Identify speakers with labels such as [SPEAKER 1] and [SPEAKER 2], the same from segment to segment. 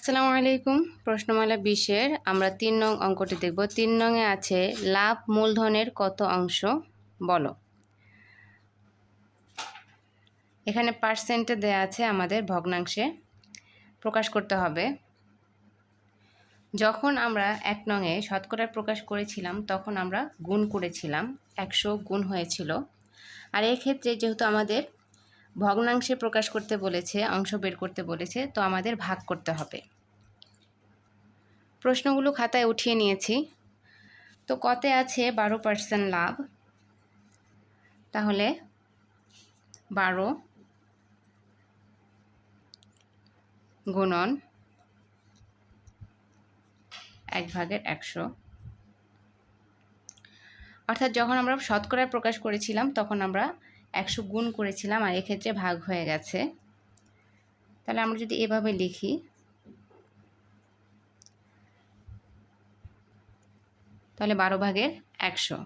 [SPEAKER 1] আসসালামু আলাইকুম। প্রশ্নমালা বিশের আমরা তিন নং অঙ্কটি দেখব। তিন নংয়ে আছে, লাভ মূলধনের কত অংশ? বলো। এখানে পার্সেন্টে দেয়া আছে আমাদের ভগ্নাংশে। প্রকাশ করতে হবে। যখন আমরা এক নংয়ে শতকরার প্রকাশ করেছিলাম, তখন আমরা গুণ করেছিলাম। একশো গুণ হয়েছিল। আর এক্ষেত্রে যেহেতু আমাদের ভগ্নাংশে প্রকাশ করতে বলেছে, অংশ বের করতে বলেছে, তো আমাদের ভাগ করতে হবে। প্রশ্নগুলো খাতায় উঠিয়ে নিয়েছি। তো কতে আছে বারো পার্সেন্ট লাভ? তাহলে বারো গুণন এক ভাগের একশো। অর্থাৎ যখন আমরা শতকরায় প্রকাশ করেছিলাম, তখন আমরা একশো গুণ করেছিলাম আর এক্ষেত্রে ভাগ হয়ে গেছে। তাহলে আমরা যদি এভাবে লিখি তাহলে বারো ভাগের একশো।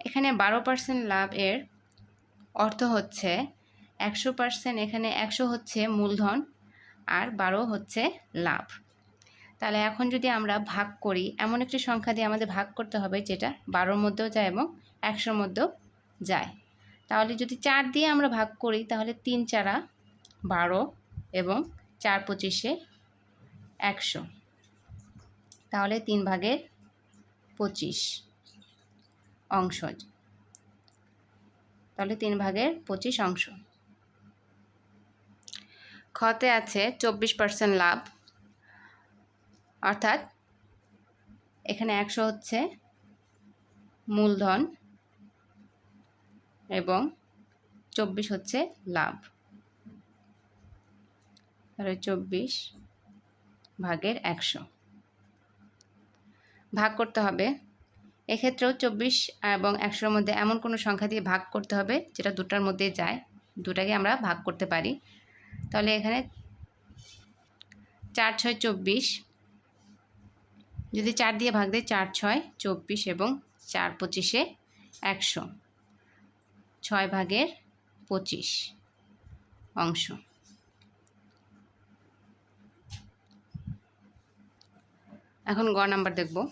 [SPEAKER 1] এখানে বারো পার্সেন্ট লাভ এর অর্থ হচ্ছে একশো পার্সেন্ট, এখানে একশো হচ্ছে মূলধন আর বারো হচ্ছে লাভ। তাহলে এখন যদি আমরা ভাগ করি, এমন একটি সংখ্যা দিয়ে আমাদের ভাগ করতে হবে যেটা বারোর মধ্যেও যায় এবং একশোর মধ্যেও যায়। তাহলে যদি চার দিয়ে আমরা ভাগ করি, তাহলে তিন চারা বারো এবং চার পঁচিশে একশো। তাহলে তিন ভাগের পঁচিশ অংশ তাহলে তিন ভাগের পঁচিশ অংশ। খতে আছে চব্বিশ পার্সেন্ট লাভ। অর্থাৎ এখানে একশো হচ্ছে মূলধন এবং চব্বিশ হচ্ছে লাভ। তাহলে চব্বিশ ভাগের একশো। ভাগ করতে হবে। এক্ষেত্রেও চব্বিশ এবং একশোর মধ্যে এমন কোনো সংখ্যা দিয়ে ভাগ করতে হবে, যেটা দুটার মধ্যে যায়। দুটাকে আমরা ভাগ করতে পারি। তাহলে এখানে চার, ছয়, চব্বিশ। যদি চার দিয়ে ভাগ দেয় চার, ছয়, চব্বিশ এবং চার পঁচিশে একশো। ছয় ভাগের পঁচিশ অংশ। এখন গ নাম্বার দেখব।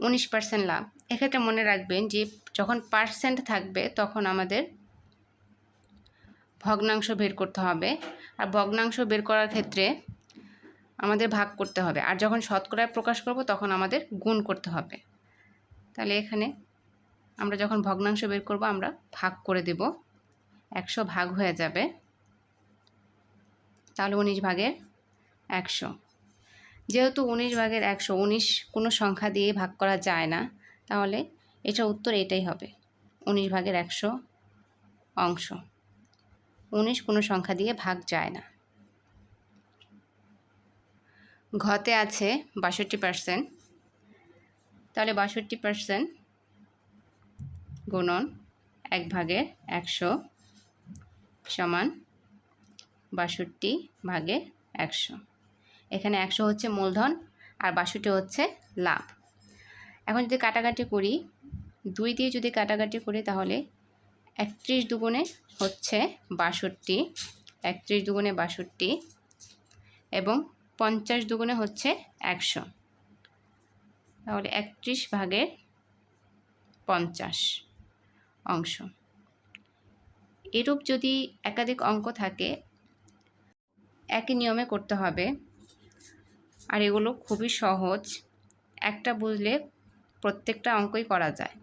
[SPEAKER 1] উনিশ পার্সেন্ট লাভ। এক্ষেত্রে মনে রাখবেন যে, যখন পার্সেন্ট থাকবে, তখন আমাদের ভগ্নাংশ বের করতে হবে। আর ভগ্নাংশ বের করার ক্ষেত্রে আমাদের ভাগ করতে হবে। আর যখন শতকরায় প্রকাশ করব, তখন আমাদের গুণ করতে হবে। তাহলে এখানে আমরা যখন ভগ্নাংশ বের করব, আমরা ভাগ করে দেব। একশো ভাগ হয়ে যাবে। তাহলে উনিশ ভাগের একশো। যেহেতু উনিশ ভাগের একশো উনিশ কোনো সংখ্যা দিয়ে ভাগ করা যায় না, তাহলে এটা উত্তর এটাই হবে। উনিশ ভাগের একশো অংশ। উনিশ কোনো সংখ্যা দিয়ে ভাগ যায় না। ঘতে আছে বাষট্টি পার্সেন্ট। তাহলে বাষট্টি পার্সেন্ট গুণন এক ভাগের একশো সমান বাষট্টি ভাগে একশো। এখানে একশো হচ্ছে মূলধন আর বাষট্টি হচ্ছে লাভ। এখন যদি কাটাকাটি করি, দুই দিয়ে যদি কাটাকাটি করি তাহলে একত্রিশ দুগুণে হচ্ছে বাষট্টি, একত্রিশ দুগুণে বাষট্টি এবং পঞ্চাশ দুগুণে হচ্ছে একশো। তাহলে একত্রিশ ভাগের পঞ্চাশ অংশ। এরূপ যদি একাধিক অঙ্ক থাকে, একই নিয়মে করতে হবে। আর এগুলো খুবই সহজ। একটা বুঝলে প্রত্যেকটা অঙ্কই করা যায়।